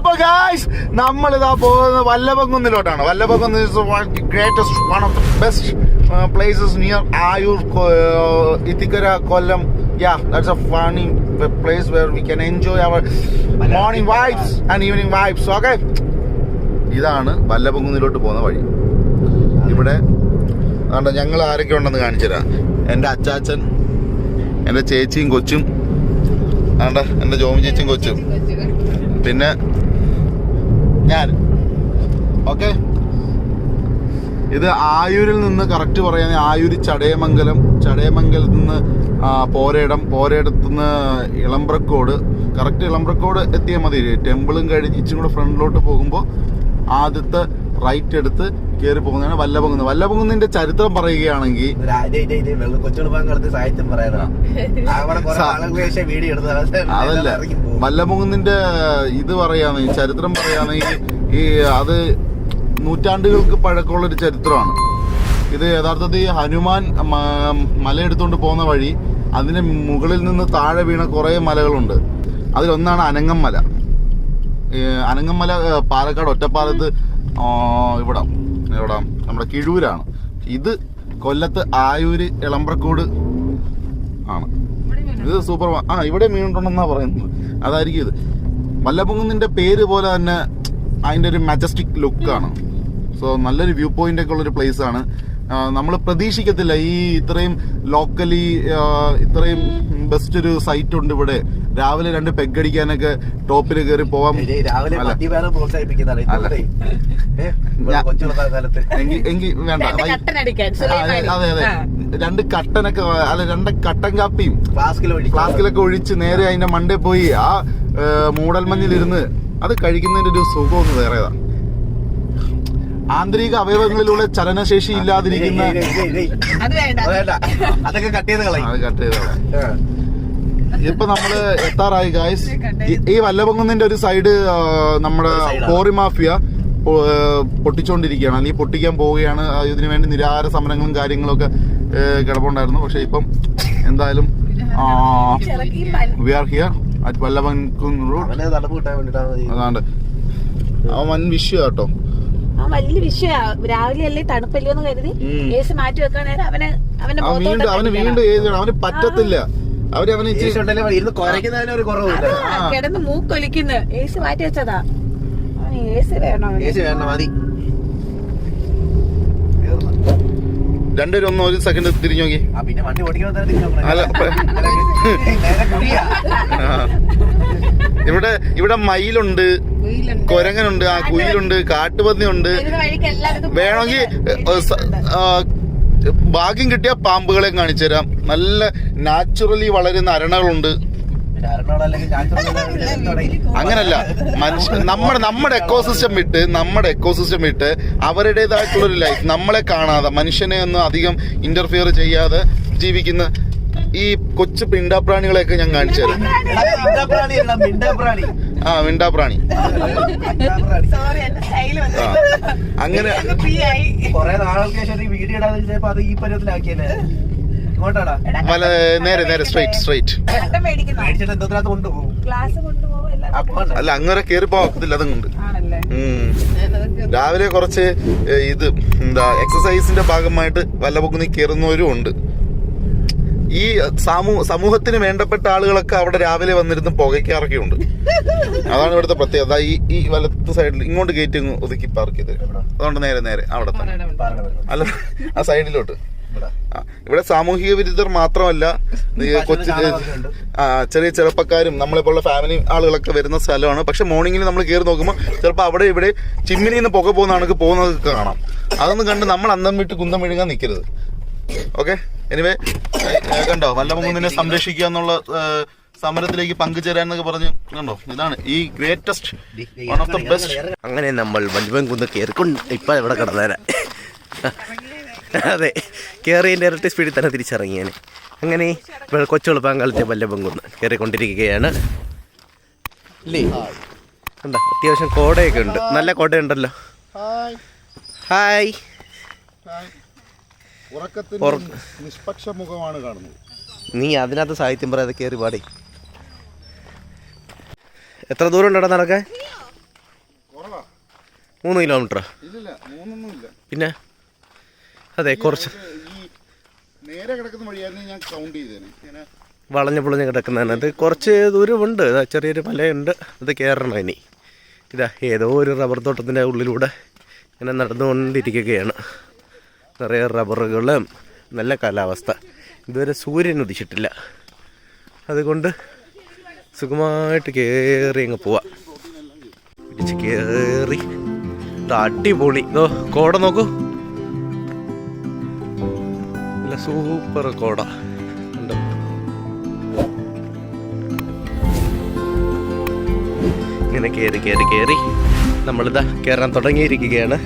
അപ്പൊ ഗായ്സ് നമ്മൾ ഇതാ പോകുന്നത് വല്ലഭകുന്നിലോട്ടാണ് Vallabhakunnu greatest one of the best places near Ayoor Ithikkara Kollam. Yeah that's a funny place where we can enjoy our morning vibes and evening vibes okay ഇതാണ് വല്ലഭകുന്നിലോട്ട് പോകുന്ന വഴി. ഇവിടെ അതുകൊണ്ട് ഞങ്ങൾ ആരൊക്കെ ഉണ്ടെന്ന് കാണിച്ചുതരാം എന്റെ അച്ചാച്ചൻ എന്റെ ചേച്ചിയും കൊച്ചും അതുകൊണ്ട് എന്റെ ജോമി ചേച്ചിയും കൊച്ചും. പിന്നെ ഞാൻ. ഓക്കെ? ഇത് ആയൂരിൽ നിന്ന് കറക്റ്റ് പറയുകയാണെങ്കിൽ ആയൂര് ചടയമംഗലം ചടയമംഗലത്ത് നിന്ന് പോരയിടം പോരയിടത്തു നിന്ന് ഇളമ്പ്രക്കോട് കറക്റ്റ് ഇളമ്പ്രക്കോട് എത്തിയാൽ മതി. ടെമ്പിളും കഴിഞ്ഞ് ഇച്ചിരി കൂടെ ഫ്രണ്ടിലോട്ട് പോകുമ്പോൾ ആദ്യത്തെ റൈറ്റ് എടുത്ത് കയറി പോകുന്നതാണ് വല്ലപൊങ്ങുന്ന് വല്ലപൊങ്ങുന്നതിന്റെ ചരിത്രം പറയുകയാണെങ്കിൽ അതല്ല. വല്ലമുകുന്നിന്റെ ഇത് പറയാണെങ്കിൽ ചരിത്രം പറയുകയാണെങ്കിൽ ഈ അത് നൂറ്റാണ്ടുകൾക്ക് പഴക്കമുള്ള ഒരു ചരിത്രമാണ്. ഇത് യഥാർത്ഥത്തിൽ ഹനുമാൻ മലയെടുത്തുകൊണ്ട് പോകുന്ന വഴി അതിന് മുകളിൽ നിന്ന് താഴെ വീണ കുറേ മലകളുണ്ട്. അതിലൊന്നാണ് അനങ്ങം മല. അനങ്ങം മല പാലക്കാട് ഒറ്റപ്പാലത്ത് ഇവിടെ ഇവിടെ. നമ്മുടെ കിഴൂരാണ്. ഇത് കൊല്ലത്ത് ആയൂര് എളമ്പ്രക്കോട് ആണ്. ഇത് സൂപ്പർ ആ ഇവിടെ മീനുണ്ടെന്നാ പറയുന്നത്. അതായിരിക്കും ഇത്. മല്ലപ്പൊങ്ങുന്നിന്റെ പേര് പോലെ തന്നെ അതിന്റെ ഒരു മജസ്റ്റിക് ലുക്കാണ് സോ നല്ലൊരു വ്യൂ പോയിന്റ് ഒക്കെ ഉള്ളൊരു പ്ലേസ് ആണ്. നമ്മൾ പ്രതീക്ഷിക്കത്തില്ല ഈ ഇത്രയും ലോക്കലി ഇത്രയും ബെസ്റ്റ് ഒരു സൈറ്റ് ഉണ്ട് ഇവിടെ. രാവിലെ രണ്ട് പെഗ് അടിക്കാനൊക്കെ ടോപ്പിൽ കയറി പോവാൻ രാവിലെ എങ്കിൽ വേണ്ട. അതെ അതെ രണ്ട് കട്ടനൊക്കെ അല്ല രണ്ട് കട്ടൻ കാപ്പിയും ഫ്ലാസ്കിലൊക്കെ ഒഴിച്ച് നേരെ അതിന്റെ മണ്ടേ പോയി ആ മൂടൽമഞ്ഞിലിരുന്ന് അത് കഴിക്കുന്നതിന്റെ ഒരു സുഖം ഒന്ന് വേറെതാ. ആന്തരിക അവയവങ്ങളിലൂടെ ചലനശേഷി ഇല്ലാതിരിക്കുന്ന അതൊക്കെ കട്ട് ചെയ്ത് കളയും. അത് കട്ട് ചെയ്ത് ആ. ഇപ്പൊ നമ്മൾ എത്താറായി ഗായ്സ് ഈ വല്ലപൊങ്ങുന്നതിന്റെ ഒരു സൈഡ് നമ്മുടെ. കോറി മാഫിയ പൊ- ഏ, പൊട്ടിച്ചോണ്ടിരിക്കുകയാണ്. അല്ലെങ്കിൽ പൊട്ടിക്കാൻ പോവുകയാണ്. ആ, ഇതിനു വേണ്ടി നിരാഹാര സമരങ്ങളും കാര്യങ്ങളും ഒക്കെ കിടപ്പുണ്ടായിരുന്നു. പക്ഷെ ഇപ്പം എന്തായാലും we are here at Vallabhankunnu road അതാണ്ട്. അവൻ വൻ വിഷയം കേട്ടോ. ആ വലിയ വിഷയ രാവിലെ അല്ലേ തണുപ്പല്ലോ എന്ന് കരുതി ഉം. മാറ്റി വെക്കാൻ നേരം അവന് അവന്റെ വീണ്ടും അവന് വീണ്ടും അവന് പറ്റത്തില്ല. അവർ അവന് ഇച്ചിരി ഏഷ്യ ഉണ്ടല്ലേ ഇരുന്ന് കുരയ്ക്കുന്നതിന് ഒരു കുറവില്ല കിടന്ന് മൂക്കൊലിക്കുന്നു. എ സി മാറ്റി വെച്ചതാ. വേണം വേണ്ട മതി. രണ്ടുപേരും ഒന്ന് ഒരു സെക്കൻഡ് തിരിഞ്ഞു നോക്കി. പിന്നെ വണ്ടി ഇവിടെ ഇവിടെ മയിലുണ്ട്. കൊരങ്ങനുണ്ട് ആ കുയിലുണ്ട് കാട്ടുപന്നിയുണ്ട്. വേണമെങ്കിൽ ഭാഗ്യം കിട്ടിയ പാമ്പുകളെ കാണിച്ചു തരാം. നല്ല നാച്ചുറലി വളരുന്ന അരണകളുണ്ട്. അങ്ങനല്ല. മനുഷ്യ നമ്മുടെ നമ്മുടെ എക്കോസിസ്റ്റം വിട്ട് നമ്മുടെ എക്കോസിസ്റ്റം വിട്ട് അവരുടേതായിട്ടുള്ള ഒരു ലൈഫ് നമ്മളെ കാണാതെ മനുഷ്യനെ ഒന്നും അധികം ഇന്റർഫിയർ ചെയ്യാതെ ജീവിക്കുന്ന ഈ കൊച്ചു പിണ്ടാപ്രാണികളെയൊക്കെ ഞാൻ കാണിച്ചു തരാം. ആ മിണ്ടാപ്രാണി അങ്ങനെ മല നേരെ നേരെ സ്ട്രൈറ്റ് സ്ട്രൈറ്റ് അല്ല അങ്ങനെ കേറി പോകത്തില്ല അതും കൊണ്ട്. ആണല്ലേ? രാവിലെ കുറച്ച് ഇത് എന്താ എക്സസൈസിന്റെ ഭാഗമായിട്ട് വല്ലപൊക്കുന്നി കയറുന്നവരും ഉണ്ട്. ഈ സമൂഹ സമൂഹത്തിന് വേണ്ടപ്പെട്ട ആളുകളൊക്കെ അവിടെ രാവിലെ വന്നിരുന്ന് പുകയ്ക്കാറൊക്കെ ഉണ്ട് അതാണ് ഇവിടുത്തെ പ്രത്യേകത. ഈ ഈ വലത്ത് സൈഡിൽ ഇങ്ങോട്ട് ഗേറ്റ് ഇങ്ങ് ഒതുക്കി പാർക്ക് ചെയ്ത്. അതുകൊണ്ട് നേരെ നേരെ അവിടെ തന്നെ. അല്ല ആ സൈഡിലോട്ട് ഇവിടെ. ആ, ഇവിടെ സാമൂഹിക വിരുദ്ധർ മാത്രമല്ല കൊച്ചു. ആ ചെറിയ ചെറുപ്പക്കാരും നമ്മളെപ്പോലുള്ള ഫാമിലി ആളുകളൊക്കെ വരുന്ന സ്ഥലമാണ്. പക്ഷെ മോർണിംഗിൽ നമ്മൾ കയറി നോക്കുമ്പോൾ ചിലപ്പോൾ അവിടെ ഇവിടെ ചിമ്മിനിന്ന് നിന്ന് പുക പോകുന്ന കണക്ക് പോകുന്നത് കാണാം. അതൊന്നും കണ്ട് നമ്മൾ അന്തം വിട്ട് കുന്തം വിഴുങ്ങാൻ നിൽക്കരുത് ഓക്കെ എനിവേ കണ്ടോ? വല്ലമുകുന്നിനെ സംരക്ഷിക്കുക എന്നുള്ള സമരത്തിലേക്ക് പങ്കുചേരാൻ എന്നൊക്കെ പറഞ്ഞു കണ്ടോ? ഇതാണ് ഈ greatest one of the best അങ്ങനെ നമ്മൾ വലുവൻ കുന്ന് കയറിക്കൊണ്ട് ഇപ്പൊ ഇവിടെ കിടന്നേരാ അതെ കയറിയതിന്റെ ഇരട്ടി സ്പീഡിൽ തന്നെ തിരിച്ചിറങ്ങിയാൽ അങ്ങനെ കൊച്ചുളുപ്പാങ്കാലത്തെ വല്ല കുന്ന് കയറിക്കൊണ്ടിരിക്കുകയാണ് ഇല്ലേ? കണ്ട? അത്യാവശ്യം കോടയൊക്കെ ഉണ്ട്. നല്ല കോടയുണ്ടല്ലോ. ഹായ്. ഹായ്. ഉറക്കത്തിന്റെ നിഷ്പക്ഷ മുഖമാണ് കാണുന്നത്. നീ അതിനകത്ത് സാഹിത്യം പറയാതെ കയറി പാടി. എത്ര ദൂരം ഉണ്ടോ നടക്കാൻ മൂന്ന് കിലോമീറ്റർ പിന്നെ? അതെ കുറച്ച്. നേരെ കിടക്കുന്ന വഴിയായിരുന്നു ഞാൻ കൗണ്ട് ചെയ്തേനെ. ഇങ്ങനെ വളഞ്ഞു പൊളഞ്ഞ് കിടക്കുന്നതാണ്. അത് കുറച്ച് ദൂരമുണ്ട്. ചെറിയൊരു മലയുണ്ട്. അത് കയറണം ഇനി. ഇതാ ഏതോ ഒരു റബ്ബർ തോട്ടത്തിന്റെ ഉള്ളിലൂടെ ഇങ്ങനെ നടന്നുകൊണ്ടിരിക്കുകയാണ്. നിറയെ റബ്ബറുകളും. നല്ല കാലാവസ്ഥ. ഇതുവരെ സൂര്യൻ ഉദിച്ചിട്ടില്ല. അതുകൊണ്ട് സുഖമായിട്ട് കയറി അങ്ങ് പോവാം. കയറി അടിപൊളി. ഇതോ കോട നോക്കൂ. നല്ല സൂപ്പർ കോട. ഇങ്ങനെ കയറി കയറി കയറി നമ്മളിതാ കയറാൻ തുടങ്ങിയിരിക്കുകയാണ്.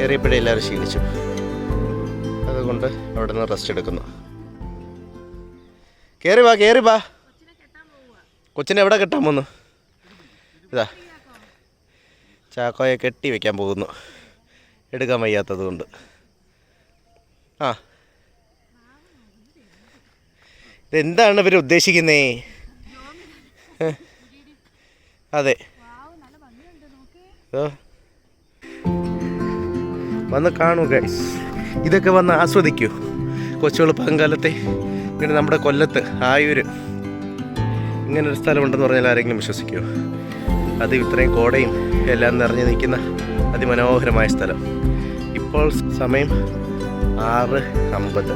കയറിയപ്പോഴേ എല്ലാവരും ക്ഷീണിച്ചു അതുകൊണ്ട് അവിടെ നിന്ന് റെസ്റ്റ് എടുക്കുന്നു. കയറി വാ കയറി വാ. കൊച്ചിനെ എവിടെ കെട്ടാൻ പോന്നു ഇതാ. ചാക്കോയെ കെട്ടി വെക്കാൻ പോകുന്നു. എടുക്കാൻ വയ്യാത്തത് കൊണ്ട്. ആ. ഇതെന്താണ് ഇവർ ഉദ്ദേശിക്കുന്നേ? അതെ. വന്ന് കാണൂ ഗൈസ് ഇതൊക്കെ വന്ന് ആസ്വദിക്കൂ. കൊച്ചുകൾ പങ്കാലത്തെ ഇങ്ങനെ നമ്മുടെ കൊല്ലത്ത് ആയൂര്. ഇങ്ങനൊരു സ്ഥലമുണ്ടെന്ന് പറഞ്ഞാൽ ആരെങ്കിലും വിശ്വസിക്കുമോ അത് ഇത്രയും കോടയും എല്ലാം നിറഞ്ഞു നിൽക്കുന്ന അതിമനോഹരമായ സ്ഥലം. ഇപ്പോൾ സമയം ആറ് അമ്പത്.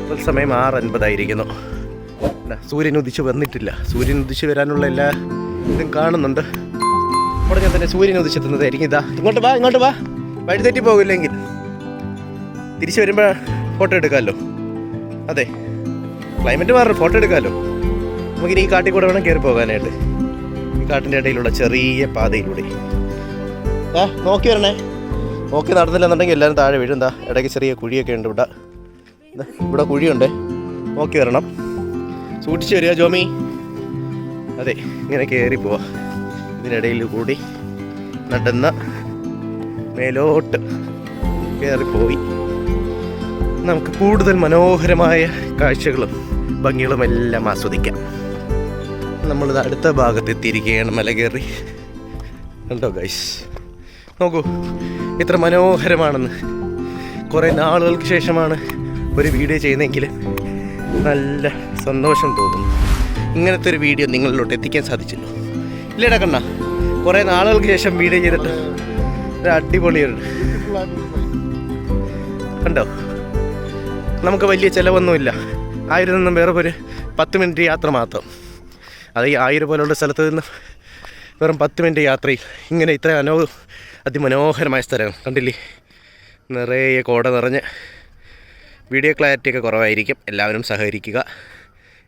ഇപ്പോൾ സമയം ആറ് അൻപതായിരിക്കുന്നു. സൂര്യൻ ഉദിച്ച് വന്നിട്ടില്ല. സൂര്യൻ ഉദിച്ച് വരാനുള്ള എല്ലാ ഇതും കാണുന്നുണ്ട്. ഉടനെ തന്നെ സൂര്യൻ ഉദിച്ചെത്തുന്നതായിരിക്കും ഇതാ ഇങ്ങോട്ട് വാ ഇങ്ങോട്ട് വാ. വഴിതെറ്റി പോകില്ലെങ്കിൽ തിരിച്ചു വരുമ്പോൾ ഫോട്ടോ എടുക്കാമല്ലോ അതെ. ക്ലൈമറ്റ് മാറും ഫോട്ടോ എടുക്കാമല്ലോ നമുക്കിനി ഈ കാട്ടിൽ കൂടെ വേണം കയറി പോകാനായിട്ട്. ഈ കാട്ടിന്റെ ഇടയിലുള്ള ചെറിയ പാതയിലൂടെ. ആ നോക്കി വരണേ. നോക്കി നടന്നില്ലെന്നുണ്ടെങ്കിൽ എല്ലാവരും താഴെ വീഴും. എന്താ ഇടയ്ക്ക് ചെറിയ കുഴിയൊക്കെ ഉണ്ട് ഇവിടെ. ഇവിടെ കുഴിയുണ്ട്. നോക്കി വരണം. സൂക്ഷിച്ച് വരിക ജോമി. അതെ ഇങ്ങനെ കയറി പോവാ. ഇതിനിടയിൽ കൂടി നടന്ന മേലോട്ട് കയറിപ്പോയി നമുക്ക് കൂടുതൽ മനോഹരമായ കാഴ്ചകളും ഭംഗികളും എല്ലാം ആസ്വദിക്കാം. നമ്മൾ അടുത്ത ഭാഗത്ത് എത്തിയിരിക്കുകയാണ് മല കയറി കണ്ടോ ഗൈസ് നോക്കൂ ഇത്ര മനോഹരമാണെന്ന്. കുറേ നാളുകൾക്ക് ശേഷമാണ് ഒരു വീഡിയോ ചെയ്യുന്നതെങ്കിൽ നല്ല സന്തോഷം തോന്നുന്നു ഇങ്ങനത്തെ ഒരു വീഡിയോ നിങ്ങളിലോട്ട് എത്തിക്കാൻ സാധിച്ചല്ലോ. ഇല്ലേടാ കണ്ണ കുറേ നാളുകൾക്ക് ശേഷം വീഡിയോ ചെയ്തിട്ട് ഒരു place. കണ്ടോ? നമുക്ക് വലിയ ചിലവൊന്നുമില്ല. ആയിരം നിന്നും വേറെ ഒരു പത്ത് മിനിറ്റ് യാത്ര മാത്രം. അത് ഈ ആയിരം പോലുള്ള സ്ഥലത്ത് നിന്ന് വെറും പത്ത് മിനിറ്റ് യാത്രയിൽ. ഇങ്ങനെ ഇത്ര അനോ അതിമനോഹരമായ സ്ഥലം കണ്ടില്ലേ? നിറയെ കോട നിറഞ്ഞ് വീഡിയോ ക്ലാരിറ്റി ഒക്കെ കുറവായിരിക്കും. എല്ലാവരും സഹകരിക്കുക.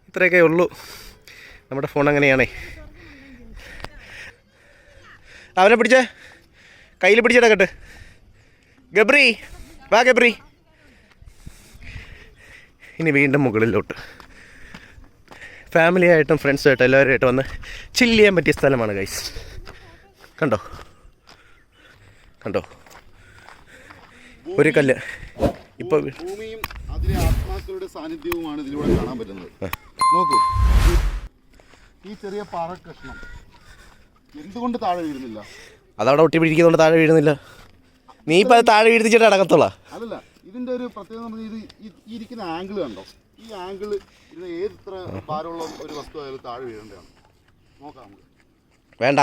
ഇത്രയൊക്കെ ഉള്ളൂ. നമ്മുടെ ഫോൺ അങ്ങനെയാണേ. അവനെ പിടിച്ചേ. കയ്യിൽ പിടിച്ചിടക്കട്ടെ. ഗബ്രി വാ ഗബ്രി. ഇനി വീണ്ടും മുകളിലോട്ട്. ഫാമിലി ആയിട്ടും ഫ്രണ്ട്സുമായിട്ടും എല്ലാവരുമായിട്ട് വന്ന് ചില്ല് ചെയ്യാൻ പറ്റിയ സ്ഥലമാണ് ഗൈസ് കണ്ടോ? കണ്ടോ? ഒരു കല്ല്. ഇപ്പോൾ ഭൂമിയും അതിലെ ആത്മാക്കളുടെ സാന്നിധ്യവുമാണ് ഇതിലൂടെ കാണാൻ പറ്റുന്നത്. നോക്കൂ. ഈ ചെറിയ പാറ കഷ്ണം എന്തുകൊണ്ട് താഴെ വീഴുന്നില്ല? അതവിടെ ഒട്ടി പിടിക്കുന്നതുകൊണ്ട് താഴെ വീഴുന്നില്ല. നീ ഇപ്പം അത് താഴെ വീഴ്ത്തിച്ചിട്ട് അടക്കത്തുള്ള? അതല്ല ഇതിന്റെ ഒരു പ്രത്യേകത എന്ന് പറഞ്ഞാൽ ഇത് ഇരിക്കുന്ന ആംഗിൾ കണ്ടോ? ഈ ആംഗിൾ ഇത് ഏത് ഇത്ര ഭാരമുള്ള ഒരു വസ്തു ആയാലും താഴെ വീഴേണ്ടതാണ്? നോക്കാം നമുക്ക്. വേണ്ട.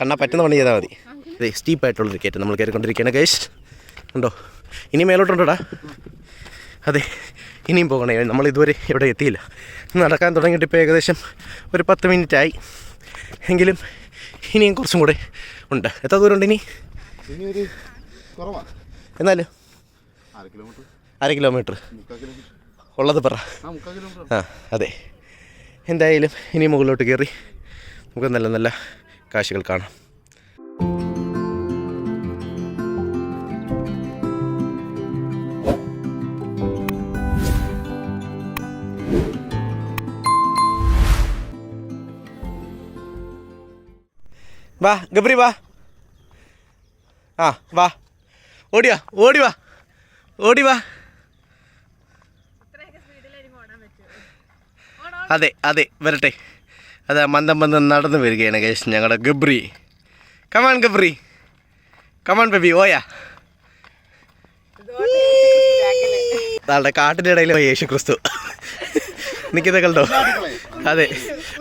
കണ്ണാ പറ്റുന്ന പണി ചെയ്താൽ മതി. സ്റ്റീപ്പ് സ്റ്റീപ്പായിട്ടുള്ളൊരു കയറ്റം നമ്മൾ കയറിക്കൊണ്ടിരിക്കുകയാണ് കേസ് ഉണ്ടോ ഇനി മേലോട്ടുണ്ടോടാ? അതെ ഇനിയും പോകണേ. നമ്മൾ ഇതുവരെ ഇവിടെ എത്തിയില്ല. നടക്കാൻ തുടങ്ങിയിട്ട് ഇപ്പോൾ ഏകദേശം ഒരു പത്ത് മിനിറ്റ് ആയി. എങ്കിലും ഇനിയും കുറച്ചും കൂടെ ഉണ്ട്. എത്ര ദൂരം ഉണ്ട് ഇനി? ഇനി ഒരു കുറവാ. എന്നാലും അര കിലോമീറ്റർ. ഉള്ളത് പറ. ആ അതെ. എന്തായാലും ഇനി മുകളിലോട്ട് കയറി നമുക്ക് നല്ല നല്ല കാഴ്ചകൾ കാണാം. വാ ഗബ്രി വാ. ആ വാ. ഓടിയാ ഓടി വാ. ഓടി വാ. അതെ അതെ വരട്ടെ. അതാ മന്ദം മന്ദം നടന്നു വരികയാണ് കേസ് ഞങ്ങളുടെ Gabri. Come on Gabri. Come on baby ഓയാ. താളുടെ കാട്ടിന്റെ ഇടയിൽ യേശു ക്രിസ്തു നിൽക്കുന്ന കണ്ടോ അതെ.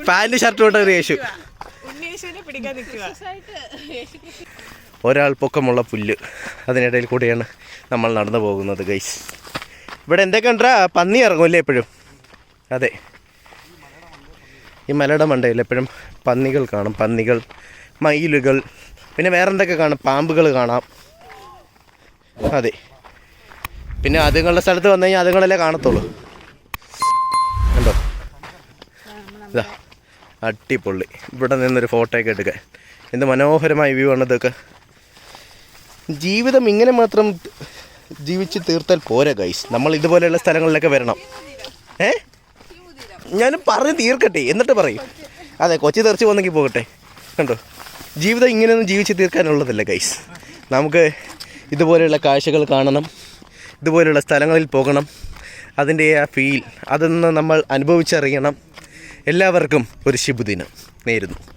പാന്റ് ഷർട്ട് കൊണ്ട് ഒരു യേശു പിടിക്കാൻ നിൽക്കുക ഒരാൾ പൊക്കമുള്ള പുല്ല് അതിനിടയിൽ കൂടിയാണ് നമ്മൾ നടന്നു പോകുന്നത് ഗൈസ് ഇവിടെ എന്തൊക്കെ ഉണ്ടാ പന്നി ഇറങ്ങുമല്ലേ എപ്പോഴും? അതെ. ഈ മലയുടെ മണ്ടയിൽ എപ്പോഴും പന്നികൾ കാണും. പന്നികൾ മയിലുകൾ പിന്നെ വേറെ എന്തൊക്കെ കാണും? പാമ്പുകൾ കാണാം. അതെ. പിന്നെ അതുങ്ങളുടെ സ്ഥലത്ത് വന്നു കഴിഞ്ഞാൽ അതുങ്ങളല്ലേ കാണത്തുള്ളൂ. കണ്ടോ? അടിപൊളി. ഇവിടെ നിന്നൊരു ഫോട്ടോ ഒക്കെ എടുക്കാൻ. എന്ത് മനോഹരമായ വ്യൂ ആണ് ഇതൊക്കെ. ജീവിതം ഇങ്ങനെ മാത്രം ജീവിച്ച് തീർത്താൽ പോരാ ഗൈസ് നമ്മൾ ഇതുപോലെയുള്ള സ്ഥലങ്ങളിലൊക്കെ വരണം. ഏ? ഞാൻ പറഞ്ഞ് തീർക്കട്ടെ എന്നിട്ട് പറയും. അതെ കൊച്ചി തെറിച്ച് പോന്നെങ്കിൽ പോകട്ടെ. കണ്ടോ? ജീവിതം ഇങ്ങനെയൊന്നും ജീവിച്ച് തീർക്കാനുള്ളതല്ല ഗൈസ് നമുക്ക് ഇതുപോലെയുള്ള കാഴ്ചകൾ കാണണം ഇതുപോലെയുള്ള സ്ഥലങ്ങളിൽ പോകണം. അതിന്റെ ആ ഫീൽ അതൊന്ന് നമ്മൾ അനുഭവിച്ചറിയണം. എല്ലാവർക്കും ഒരു ശുഭദിനം നേരുന്നു.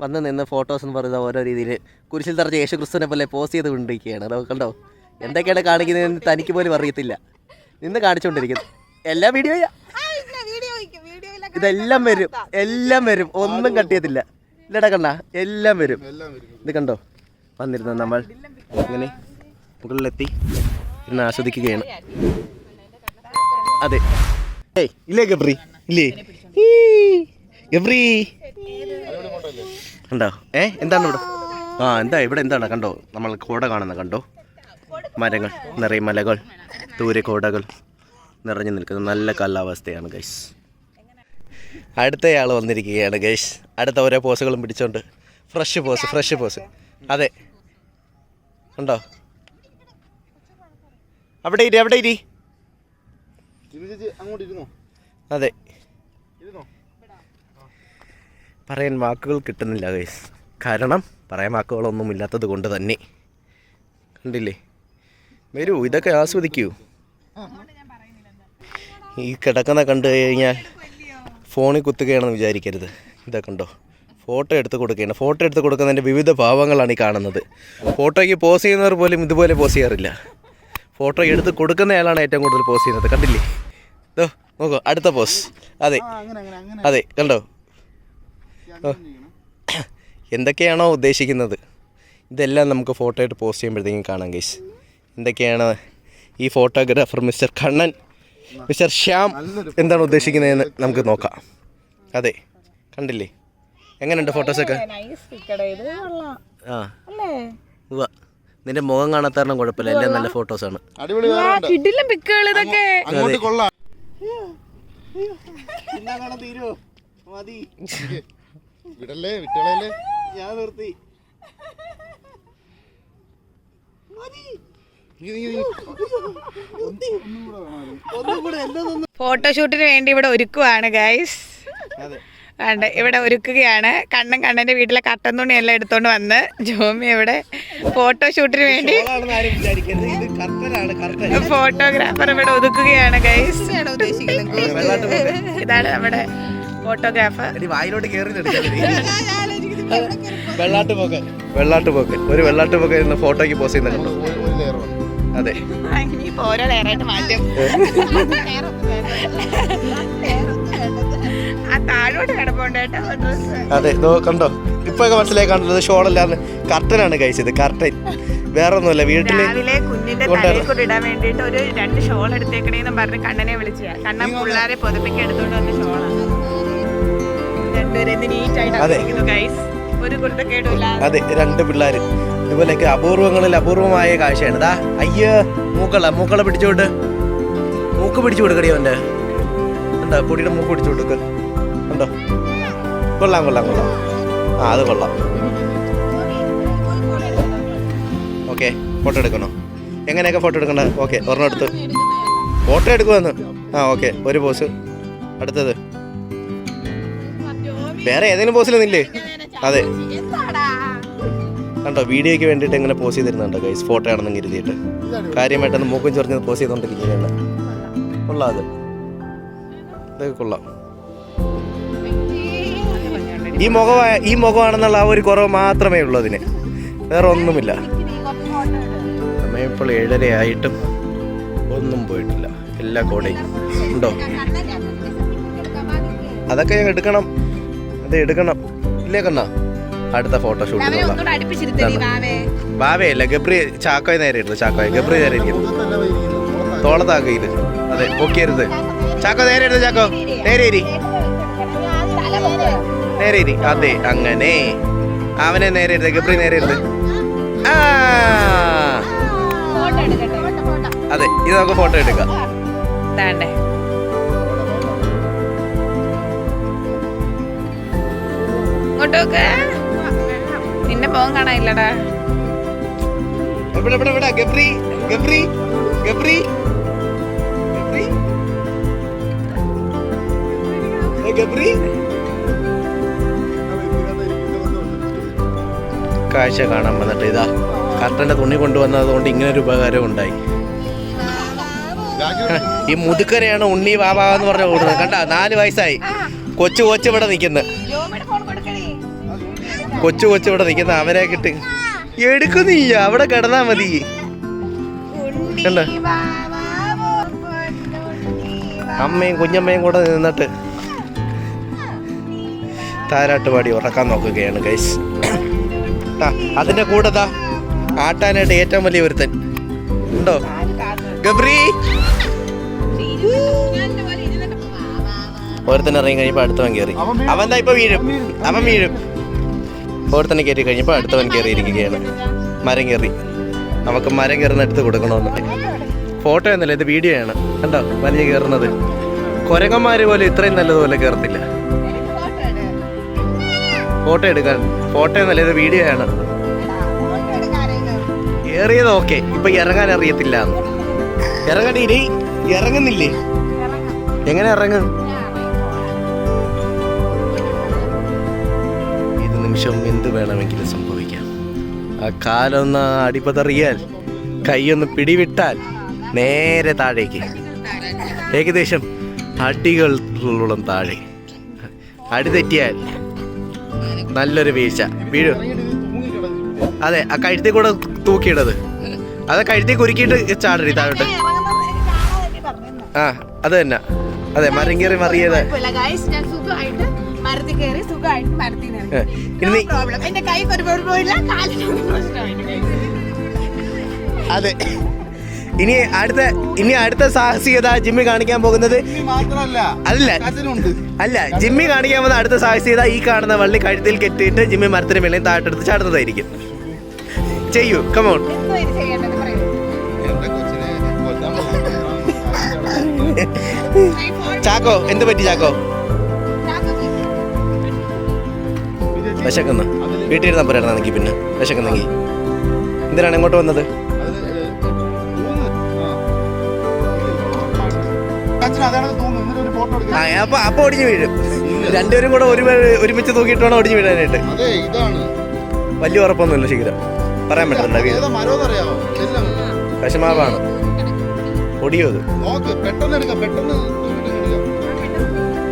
വന്ന് നിന്ന് ഫോട്ടോസ് എന്ന് പറയുന്ന ഓരോ രീതിയിൽ കുരിശിൽ തറച്ച യേശു ക്രിസ്തുവിനെ പോലെ പോസ്റ്റ് ചെയ്ത് കൊണ്ടിരിക്കുകയാണ്. കണ്ടോ? എന്തൊക്കെയാണ് കാണിക്കുന്നതെന്ന് തനിക്ക് പോലും അറിയത്തില്ല. നിന്ന് കാണിച്ചുകൊണ്ടിരിക്കുന്നു. എല്ലാ വീഡിയോ ഇതെല്ലാം വരും. എല്ലാം വരും. ഒന്നും കട്ടിയത്തില്ല ഇല്ലടാ കണ്ണ എല്ലാം വരും. ഇത് കണ്ടോ? വന്നിരുന്ന നമ്മൾ അങ്ങനെ മുകളിലെത്തി. ഇന്ന് ആസ്വദിക്കുകയാണ്. അതെ. ഏയ് ഇല്ലേ ഗബ്രി? ഇല്ലേ? ഗബ്രി കണ്ടോ? ഏ എന്താണ് ഇവിടെ? ആ എന്താ ഇവിടെ എന്താണ്? കണ്ടോ നമ്മൾ കോട കാണുന്ന കണ്ടോ? മരങ്ങൾ നിറയെ മലകൾ ദൂരെ കോടകൾ നിറഞ്ഞു നിൽക്കുന്ന നല്ല കാലാവസ്ഥയാണ് ഗൈസ് അടുത്തയാൾ വന്നിരിക്കുകയാണ് ഗൈസ് അടുത്ത ഓരോ പോസുകളും പിടിച്ചോണ്ട്. Fresh pose fresh pose. അതെ. ഉണ്ടോ അവിടെ ഇരി അവിടെ ഇരി. അതെ ഇരുന്നോ പറയാൻ വാക്കുകൾ കിട്ടുന്നില്ല ഗൈസ് കാരണം പറയാൻ വാക്കുകളൊന്നും ഇല്ലാത്തത് കൊണ്ട് തന്നെ. കണ്ടില്ലേ? വരൂ ഇതൊക്കെ ആസ്വദിക്കൂ. ഈ കിടക്കുന്ന കണ്ടു കഴിഞ്ഞാൽ ഫോണിൽ കുത്തുകയാണെന്ന് വിചാരിക്കരുത്. ഇതൊക്കെ ഉണ്ടോ ഫോട്ടോ എടുത്ത് കൊടുക്കുകയാണ്. ഫോട്ടോ എടുത്ത് കൊടുക്കുന്നതിന്റെ വിവിധ ഭാവങ്ങളാണ് ഈ കാണുന്നത്. ഫോട്ടോയ്ക്ക് പോസ് ചെയ്യുന്നവർ പോലും ഇതുപോലെ പോസ് ചെയ്യാറില്ല. ഫോട്ടോ എടുത്ത് കൊടുക്കുന്നയാളാണ് ഏറ്റവും കൂടുതൽ പോസ് ചെയ്യുന്നത്. കണ്ടില്ലേ? ഇതോ നോക്കൂ അടുത്ത പോസ് അതെ. അതെ കണ്ടോ? എന്തൊക്കെയാണോ ഉദ്ദേശിക്കുന്നത്? ഇതെല്ലാം നമുക്ക് ഫോട്ടോ ആയിട്ട് പോസ്റ്റ് ചെയ്യുമ്പോഴത്തേക്കും കാണാം ഗൈസ് എന്തൊക്കെയാണ് ഈ photographer mister Kannan mister Shyam എന്താണ് ഉദ്ദേശിക്കുന്നതെന്ന് നമുക്ക് നോക്കാം. അതെ കണ്ടില്ലേ? എങ്ങനെയുണ്ട് ഫോട്ടോസൊക്കെ? ആ ഉവ്വ. നിന്റെ മുഖം കാണാത്താരണം കുഴപ്പമില്ല. എല്ലാം നല്ല ഫോട്ടോസാണ്. ഇതൊക്കെ. അങ്ങോട്ട് കൊള്ളാം. വിടല്ലേ വിട്ടളയല്ലേ? ഞാൻ നിർത്തി. ഫോട്ടോഷൂട്ടിന് വേണ്ടി ഇവിടെ ഒരുക്കുവാണ് ഗൈസ് വേണ്ട ഇവിടെ ഒരുക്കുകയാണ്. കണ്ണൻ കണ്ണന്റെ വീട്ടിലെ കട്ടൻ തുണി എല്ലാം എടുത്തോണ്ട് വന്ന് ജോമി ഇവിടെ ഫോട്ടോഷൂട്ടിന് വേണ്ടി ഫോട്ടോഗ്രാഫർ ഇവിടെ ഒതുക്കുകയാണ് ഗൈസ്. ഇതാണ് നമ്മുടെ ഫോട്ടോഗ്രാഫർ. വായിലോട്ട് കയറി വെള്ളാട്ട് പോക്ക് വെള്ളാട്ട് പോക്ക് ഒരു വെള്ളാട്ട് പോക്ക് ഇരുന്ന് ഫോട്ടോയ്ക്ക് പോസ് ചെയ്യുന്ന കണ്ടോ? അതെ. ഓരോ ലെയറായിട്ട് മാറ്റും. അതെ കണ്ടോ? ഇപ്പൊ ഒക്കെ മനസ്സിലായി ഷോൾ ഷോളല്ലാന്ന് കർട്ടനാണ് കഴിച്ചത് കർട്ടൻ. വേറെ ഒന്നുമില്ല വീട്ടിൽ രാവിലെ കുഞ്ഞിന്റെ. തലയിൽ കൂടി ഇടാൻ വേണ്ടിട്ട് ഒരു രണ്ട് ഷോൾ എടുത്തേക്കണേന്ന് പറഞ്ഞ് കണ്ണനെ വിളിച്ചു കണ്ണൻ പിള്ളേരെ പൊതുപ്പിക്കെടുത്തോണ്ട് വന്ന ഷോളാണ് അതെ. അതെ രണ്ട് പിള്ളേർ ഇതുപോലെയൊക്കെ അപൂർവങ്ങളിൽ അപൂർവമായ കാഴ്ചയാണ്. ദാ അയ്യ മൂക്കള മൂക്കള പിടിച്ചോട്ട് മൂക്ക് പിടിച്ചു കൊടുക്കടി അവന്റെ. എന്താ പൊടിയുടെ മൂക്ക് പിടിച്ചു കൊടുക്ക. ഉണ്ടോ? കൊള്ളാം കൊള്ളാം കൊള്ളാം. ആ അത് കൊള്ളാം. ഓക്കെ ഫോട്ടോ എടുക്കണോ? എങ്ങനെയൊക്കെ ഫോട്ടോ എടുക്കണ്ട? ഓക്കെ ഒരെണ്ണം എടുത്ത്. ഫോട്ടോ എടുക്കുമെന്ന് ആ ഓക്കെ ഒരു പോസ്. അടുത്തത്. വേറെ ഏതെങ്കിലും പോസിൽ നിന്നില്ലേ അതെ. കണ്ടോ വീഡിയോയ്ക്ക് വേണ്ടിയിട്ട് എങ്ങനെ പോസ് ചെയ്തിരുന്നുണ്ടോ ഗൈസ് ഫോട്ടോ ആണെന്ന് കരുതിയിട്ട്. കാര്യമായിട്ടൊന്ന് മൂക്കും ചൊറിഞ്ഞ് പോസ് ചെയ്തുകൊണ്ടിരിക്കുകയാണ് കൊള്ളാം അത്. ഇതൊക്കെ കൊള്ളാം. ഈ മുഖമായ ഈ മുഖമാണെന്നുള്ള ആ ഒരു കുറവ് മാത്രമേ ഉള്ളൂ അതിന്. വേറെ ഒന്നുമില്ല. സമയം ഇപ്പോൾ ഏഴര ആയിട്ടും ഒന്നും പോയിട്ടില്ല. എല്ലാ കോടയും. ഉണ്ടോ? അതൊക്കെ ഞാൻ എടുക്കണം. അത് എടുക്കണം. ഇല്ലേ കണ്ണ? അടുത്ത ഫോട്ടോ ഷൂട്ടിനുള്ള ഒന്നുകൂടെ അടുപ്പിച്ചിരുത്തടി വാവേ. ബാവയല്ല ഗബ്രി ചാക്കോയ് നേരെ ഇരുന്നു ചാക്കോയെ. ഗബ്രി നേരെ ഇരിക്കുന്നു. തോളത്താക്കയിൽ അതെ പൊക്കിയരുത് ചാക്കോ നേരെ ഇരുന്നു ചാക്കോ. നേരെ ഇരി. നേരെ ഇരി. അതെ അങ്ങനെ. അവനെ നേരെ ഇരുത് ഗബ്രി നേരെ ഇരുത് ആ. അതെ ഇത് നമുക്ക് ഫോട്ടോ എടുക്കാം. ഇങ്ങോട്ടോക്ക് നിന്നെ പോകാൻ കാണാനില്ലടാ. ഇവിടെ ഇവിടെ ഇവിടെ ഗബ്രി ഗബ്രി ഗബ്രി. ഗബ്രി? കാഴ്ച കാണാൻ വന്നിട്ട് ഇതാ. കർട്ടന്റെ തുണി കൊണ്ടുവന്നത് കൊണ്ട് ഇങ്ങനെ ഒരു ഉപകാരം ഉണ്ടായി. ഈ മുതുക്കരെയാണ് ഉണ്ണി ബാബ എന്ന് പറഞ്ഞ കൂടുന്നത് കണ്ട നാല് വയസ്സായി. കൊച്ചു കൊച്ചു ഇവിടെ നിൽക്കുന്നത് കൊച്ചു കൊച്ചു ഇവിടെ നിൽക്കുന്ന അവരെ കിട്ട് എടുക്കുന്നില്ല അവിടെ കിടന്നാ മതി. അമ്മയും കുഞ്ഞമ്മയും കൂടെ നിന്നിട്ട് താരാട്ട് പാടി ഉറക്കാൻ നോക്കുകയാണ് ഗൈസ് ആ അതിന്റെ കൂടെ താ ആട്ടാനായിട്ട് ഏറ്റവും വലിയ ഒരുത്തൻ. ഉണ്ടോ? ഗബ്രി? ഒരുത്തൻ ഇറങ്ങി കഴിയുമ്പോൾ അടുത്തവൻ കയറി അവൻ താ ഇപ്പൊ വീഴും. അവൻ വീഴും. ഒരുത്തനെ കയറി കഴിഞ്ഞപ്പോൾ അടുത്തവൻ കയറിയിരിക്കുകയാണ്. മരം കയറി. നമുക്ക് മരം കയറുന്ന എടുത്ത് കൊടുക്കണമെന്ന്. ഫോട്ടോ എന്നല്ല ഇത് വീഡിയോ ആണ്. കണ്ടോ? വലിയ കയറുന്നത്. കൊരങ്ങന്മാര് പോലെ ഇത്രയും നല്ലതുപോലെ കയറത്തില്ല. ഫോട്ടോ എടുക്കാൻ. ഫോട്ടോ എന്നല്ല ഇത് വീഡിയോ ആണ്. കയറിയത് ഓക്കെ ഇപ്പൊ ഇറങ്ങാൻ അറിയത്തില്ല. ഇറങ്ങണീ ഇറങ്ങുന്നില്ലേ? എങ്ങനെ ഇറങ്ങും? നിമിഷം എന്ത് വേണമെങ്കിലും സംഭവിക്കാം. ആ കാലൊന്ന് അടിപതറിയാൽ കൈയൊന്ന് പിടിവിട്ടാൽ നേരെ താഴേക്ക്. ഏകദേശം അടികളോളം താഴെ. അടി തെറ്റിയാൽ നല്ലൊരു വീഴ്ച. വീഴും. അതെ ആ കഴുത്തി കൂടെ തൂക്കിയിടത്. അത് കഴുത്തി കുരുക്കിയിട്ട് ചാടരി താഴോട്ട്. ആ അത് തന്നെ. അതെ മറിങ്ങേറി മറിയത് മരത്തിൽ കയറി സുഖമായിട്ട് മരത്തിൽ നിന്ന് ഏ, പ്രോബ്ലം എന്റെ അതെ. ഇനി അടുത്ത ഇനി അടുത്ത സാഹസികത ജിമ്മി കാണിക്കാൻ പോകുന്നത് മാത്രല്ല അല്ല അല്ല ജിമ്മി കാണിക്കാൻ പോകുന്ന അടുത്ത സാഹസികത ഈ കാണുന്ന വള്ളി കഴുത്തിൽ കെട്ടിയിട്ട് ജിമ്മി മരത്തിന് മേളിൽ താഴെടുത്ത് ചാടുന്നതായിരിക്കും. ചെയ്യൂ കമോൺ. ചാക്കോ എന്ത് പറ്റി ചാക്കോ? വിശക്കുന്നു. വീട്ടിലിരുന്നാൽ പോരായിരുന്നു എനിക്ക് പിന്നെ. വിശക്കുന്നെങ്കിൽ എന്തിനാണ് ഇങ്ങോട്ട് വന്നത്? അപ്പൊ അപ്പൊ ഒടിഞ്ഞു വീഴും. രണ്ടുപേരും കൂടെ ഒരു ഒരുമിച്ച് തൂക്കിയിട്ട് വേണം ഒടിഞ്ഞു വീഴാനായിട്ട്? വലിയ ഉറപ്പൊന്നുമില്ല ശീഘ്രം പറയാൻ പറ്റില്ല വിഷമാവാണ് ഒടിയോ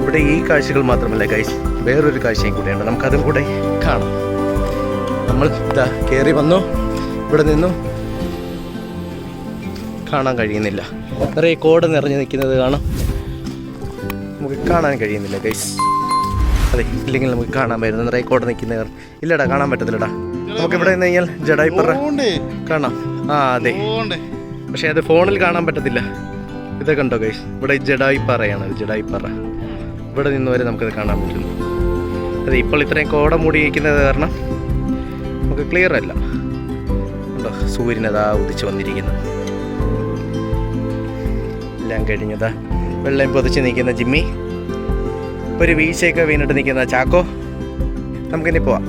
ഇവിടെ ഈ കാഴ്ചകൾ മാത്രമല്ല ഗൈസ് വേറൊരു കാഴ്ചയും കൂടെയുണ്ട്. നമുക്കതും കൂടെ കാണാം. നമ്മൾ ഇതാ കയറി വന്നു. ഇവിടെ നിന്നു കാണാൻ കഴിയുന്നില്ല. നിറയെ കോട നിറഞ്ഞു നിൽക്കുന്നത് കാണാം. നമുക്ക് കാണാൻ കഴിയുന്നില്ല ഗൈസ് അതെ ഇല്ലെങ്കിൽ നമുക്ക് കാണാൻ പറ്റുന്ന നിറയെ കോട നിൽക്കുന്ന കാരണം ഇല്ലടാ കാണാൻ പറ്റത്തില്ലടാ. നമുക്ക് ഇവിടെ നിന്ന് കഴിഞ്ഞാൽ ജഡായിപ്പറ കാണാം. ആ അതെ. പക്ഷെ അത് ഫോണിൽ കാണാൻ പറ്റത്തില്ല. ഇതൊക്കെ ഉണ്ടോ ഗൈസ് ഇവിടെ ജഡായിപ്പാറയാണ് ജഡായിപ്പാറ. ഇവിടെ നിന്ന് വരെ നമുക്കത് കാണാൻ പറ്റുന്നു. അതെ ഇപ്പോൾ ഇത്രയും കോട മൂടിയിരിക്കുന്നത് കാരണം നമുക്ക് ക്ലിയർ അല്ല. ഉണ്ടോ? സൂര്യൻ അതാ ഉദിച്ചു വന്നിരിക്കുന്നു. എല്ലാം കഴിഞ്ഞതാ വെള്ളം പൊതിച്ച് നിൽക്കുന്ന ജിമ്മി. ഒരു വീഴ്ചയൊക്കെ വീണിട്ട് നിൽക്കുന്ന ചാക്കോ. നമുക്കിനി പോവാം.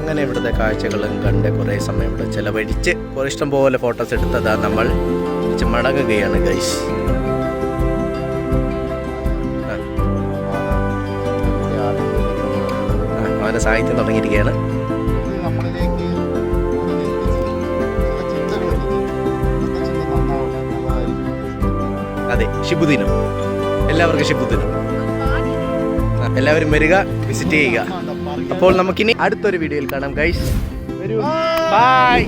അങ്ങനെ ഇവിടുത്തെ കാഴ്ചകളും കണ്ട് കുറേ സമയം ഇവിടെ ചിലവഴിച്ച് ഇഷ്ടം പോലെ ഫോട്ടോസ് എടുത്തതാ നമ്മൾ. മടങ്ങുകയാണ് ഗൈസ് നന്നാവട്ടെ, തുടങ്ങിയിരിക്കുകയാണ്. അതെ ശിബുദിനം എല്ലാവർക്കും ശിബുദിനം എല്ലാവരും വരിക വിസിറ്റ് ചെയ്യുക. അപ്പോൾ നമുക്കിനി അടുത്തൊരു വീഡിയോയിൽ കാണാം ഗൈസ് ബൈ